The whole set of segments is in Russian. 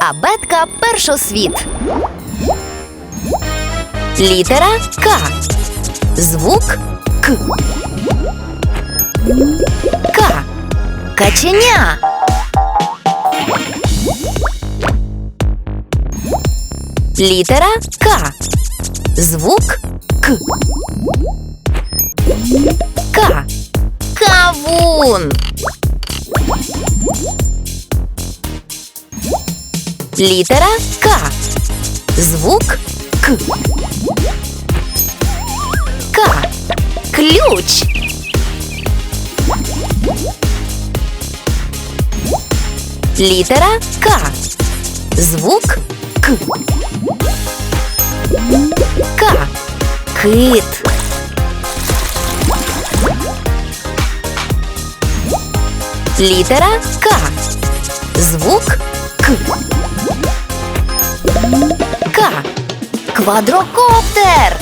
Абетка першосвіт. Літера К. Звук К. К. Каченя. Літера К. Звук К. К. Кавун. Літера К. Звук К. К. Ключ. Літера К. Звук К. К. Кит. Літера К. Звук К. К. Квадрокоптер.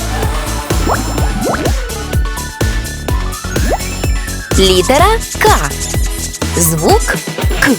Літера К. Звук К.